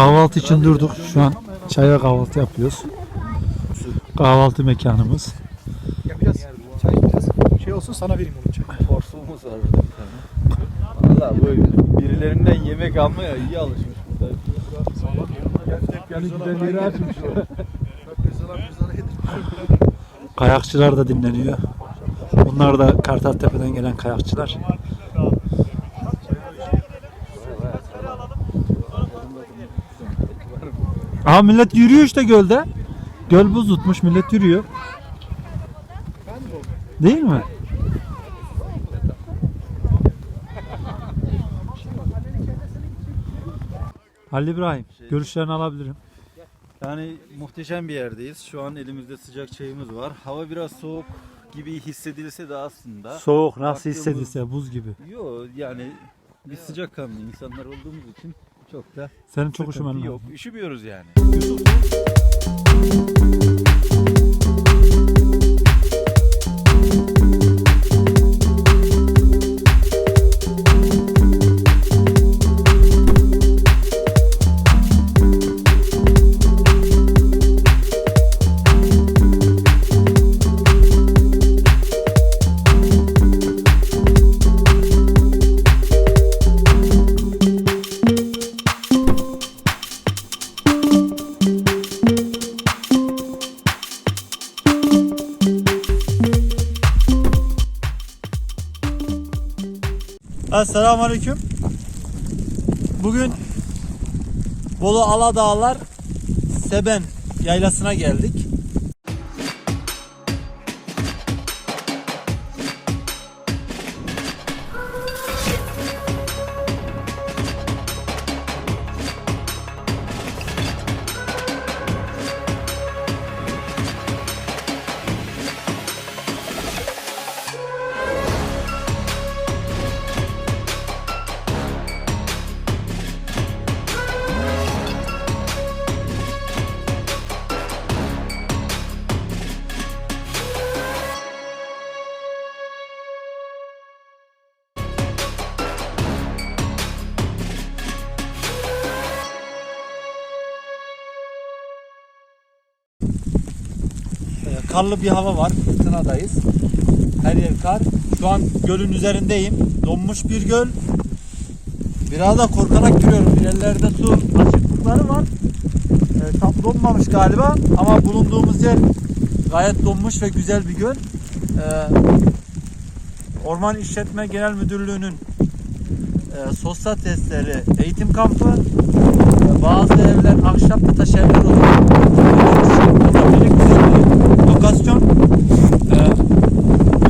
Kahvaltı için durduk. Şu an çaya kahvaltı yapıyoruz. Kahvaltı mekanımız. Ya biraz çay biraz şey olsun sana vereyim onu çay. porsuğumuz var burada bir tane. Valla bu birilerinden yemek almaya iyi alışmış burada. Açmış. Kayakçılar da dinleniyor. Bunlar da Kartaltepe'den gelen kayakçılar. Aa millet yürüyor işte gölde. Göl buz tutmuş millet yürüyor. Değil mi? Halil İbrahim, görüşlerini alabilirim. Yani muhteşem bir yerdeyiz. Şu an elimizde sıcak çayımız var. Hava biraz soğuk gibi hissedilse de aslında. Soğuk nasıl hissedilse buz gibi. Yo yani biz sıcakkanlı insanlar olduğumuz için çok da Senin çok hoşuma yok. Üşümüyoruz yani. you. Esselamu Aleyküm. Bugün Bolu Aladağlar Seben yaylasına geldik. Karlı bir hava var. Fırtınadayız. Her yer kar. Şu an gölün üzerindeyim. Donmuş bir göl. Biraz da korkarak giriyorum. İlerlerde su açıklıkları var. Ee, tam donmamış galiba ama bulunduğumuz yer gayet donmuş ve güzel bir göl. Ee, Orman İşletme Genel Müdürlüğü'nün e, sosyal testleri eğitim kampı e, bazı evler ahşap ve taş evler bir lokasyon. E,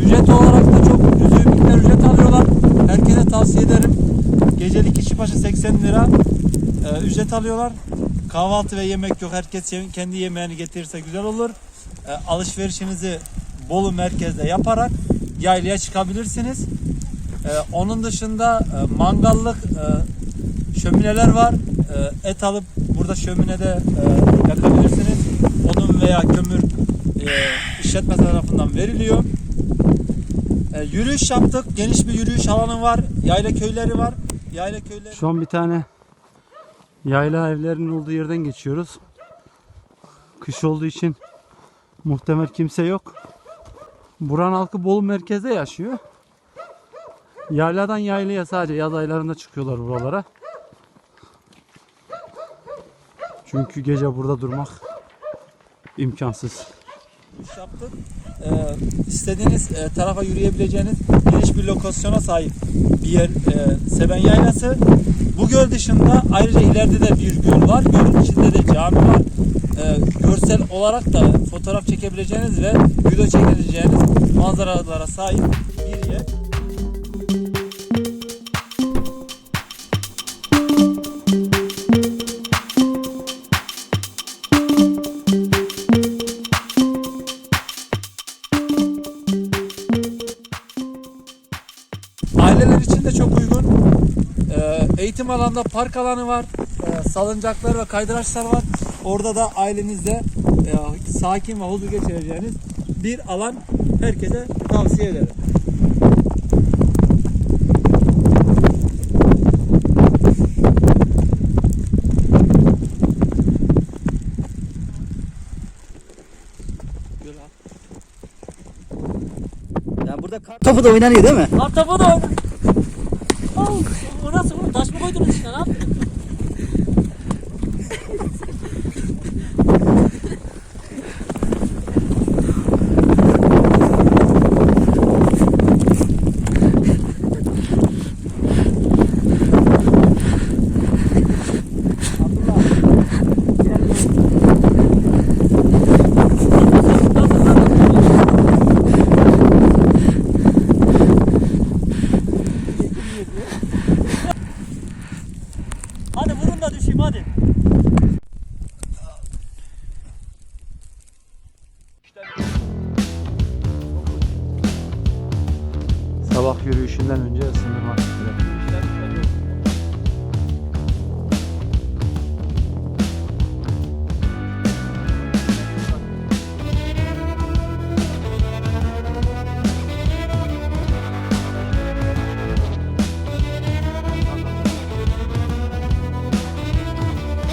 ücret olarak da çok cüzi miktar ücret alıyorlar. Herkese tavsiye ederim. Gecelik kişi başı 80 lira e, ücret alıyorlar. Kahvaltı ve yemek yok. Herkes kendi yemeğini getirirse güzel olur. E, alışverişinizi Bolu merkezde yaparak yaylaya çıkabilirsiniz. E, onun dışında e, mangallık e, şömineler var. E, et alıp burada şöminede e, yakabilirsiniz. Odun veya kömür e, işletme tarafından veriliyor. E, yürüyüş yaptık. Geniş bir yürüyüş alanı var. Yayla köyleri var. Yayla köyleri. Şu an bir tane yayla evlerinin olduğu yerden geçiyoruz. Kış olduğu için muhtemel kimse yok. Buranın halkı Bolu merkezde yaşıyor. Yayladan yaylaya sadece yaz aylarında çıkıyorlar buralara. Çünkü gece burada durmak imkansız. Yaptık. Ee, istediğiniz e, tarafa yürüyebileceğiniz geniş bir lokasyona sahip bir yer e, Seben Yaylası. Bu göl dışında ayrıca ileride de bir göl var. Gölün içinde de cami var. Ee, görsel olarak da fotoğraf çekebileceğiniz ve video çekebileceğiniz manzaralara sahip eğitim alanda park alanı var. E, salıncaklar ve kaydıraçlar var. Orada da ailenizle e, sakin ve huzur geçireceğiniz bir alan herkese tavsiye ederim. Yani burada kar topu da oynanıyor değil mi? Kar topu da oynanıyor.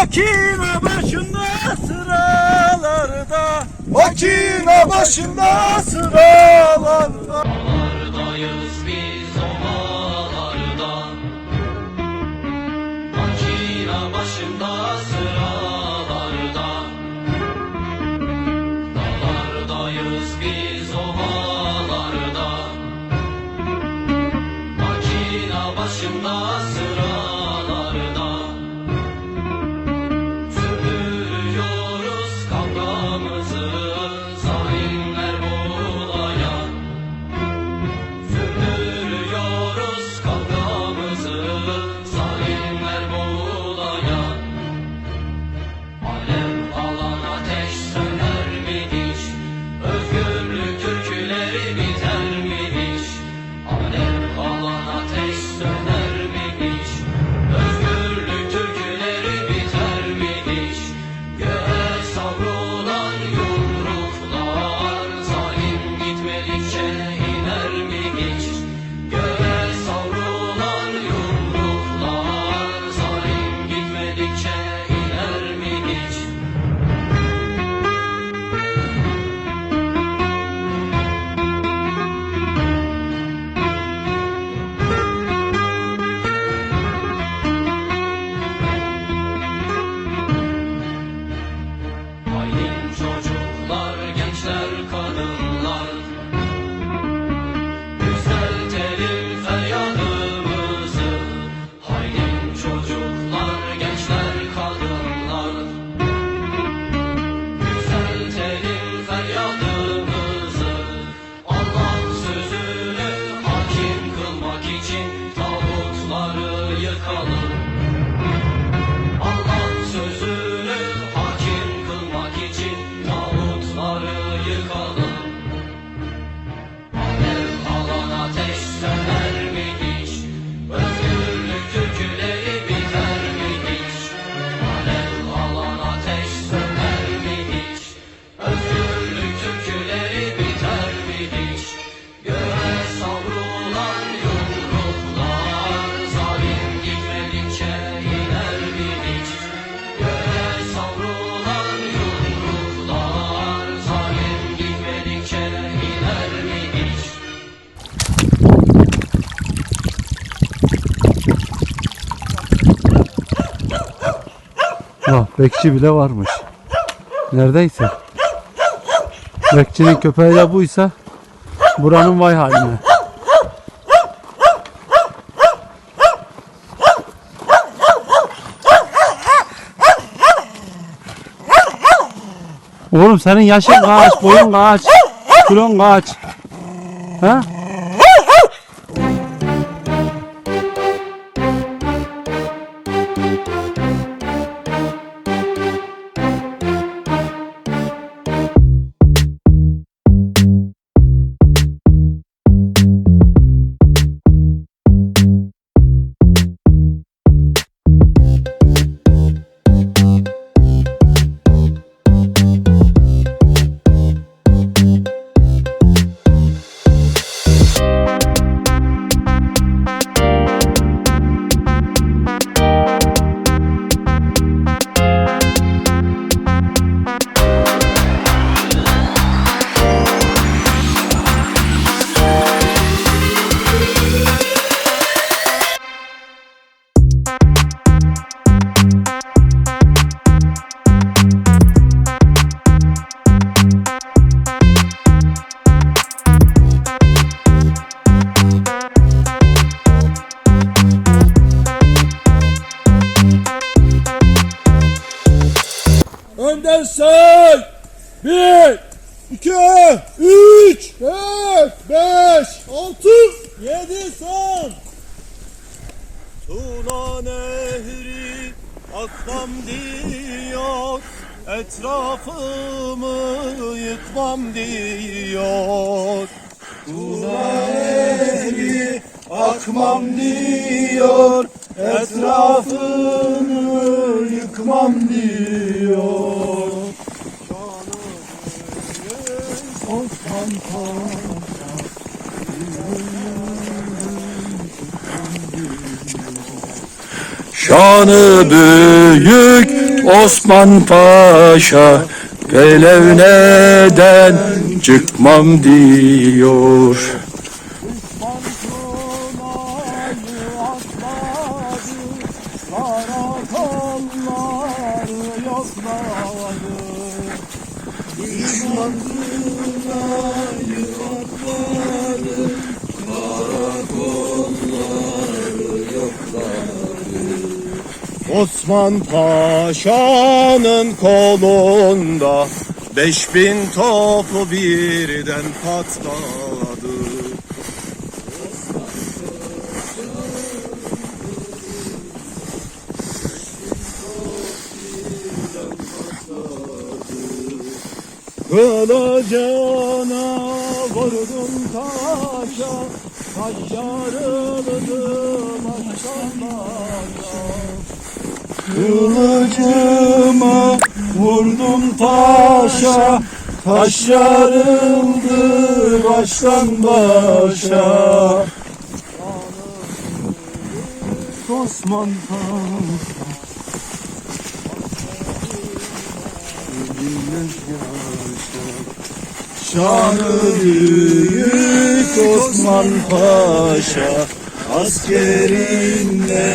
Makine başında sıralarda. Makine başında sıralarda. Ovalardayız biz ovalarda Makine başında sıralarda. Dağlardayız biz ovalarda Makine başında sıralarda. Bekçi bile varmış. Neredeyse. Bekçinin köpeği de buysa buranın vay haline. Oğlum senin yaşın kaç, boyun kaç, kilon kaç? Ha? Bir. İki, üç, dört, beş, altı, yedi, son. Tuna nehri akmam diyor, etrafımı yıkmam diyor. Tuna nehri akmam diyor, etrafını yıkmam diyor. Osman Şanı büyük Osman Paşa Pelevneden çıkmam diyor. Osman Paşa'nın kolunda Beş bin topu birden patladı. Kılıcına vurdum taşa Taş yarıldı baştan başa Kılıcıma vurdum taşa Taş yarıldı baştan başa. Osman Şanı büyük Osman Paşa. Askerinde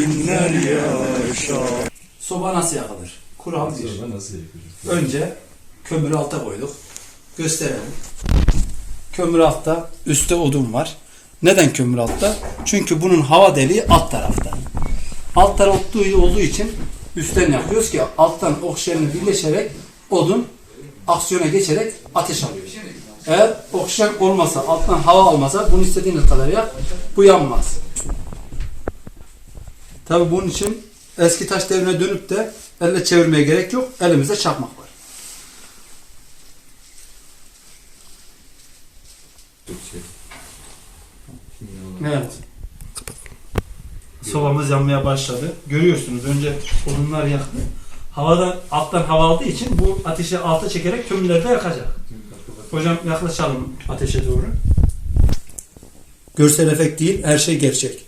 binler yaşa Soba nasıl yakılır? Kural bir. Önce kömürü alta koyduk. Gösterelim. Kömür altta, üstte odun var. Neden kömür altta? Çünkü bunun hava deliği alt tarafta. Alt taraf olduğu, olduğu için üstten yakıyoruz ki alttan oksijenle birleşerek odun aksiyona geçerek ateş alıyor. Eğer oksijen olmasa, alttan hava almasa bunu istediğiniz kadar yak, bu yanmaz. Tabi bunun için eski taş devrine dönüp de elle çevirmeye gerek yok. Elimizde çakmak var. Evet. Sobamız yanmaya başladı. Görüyorsunuz önce odunlar yaktı. Havadan alttan hava aldığı için bu ateşi alta çekerek kömürleri de yakacak. Hocam yaklaşalım ateşe doğru. Görsel efekt değil, her şey gerçek.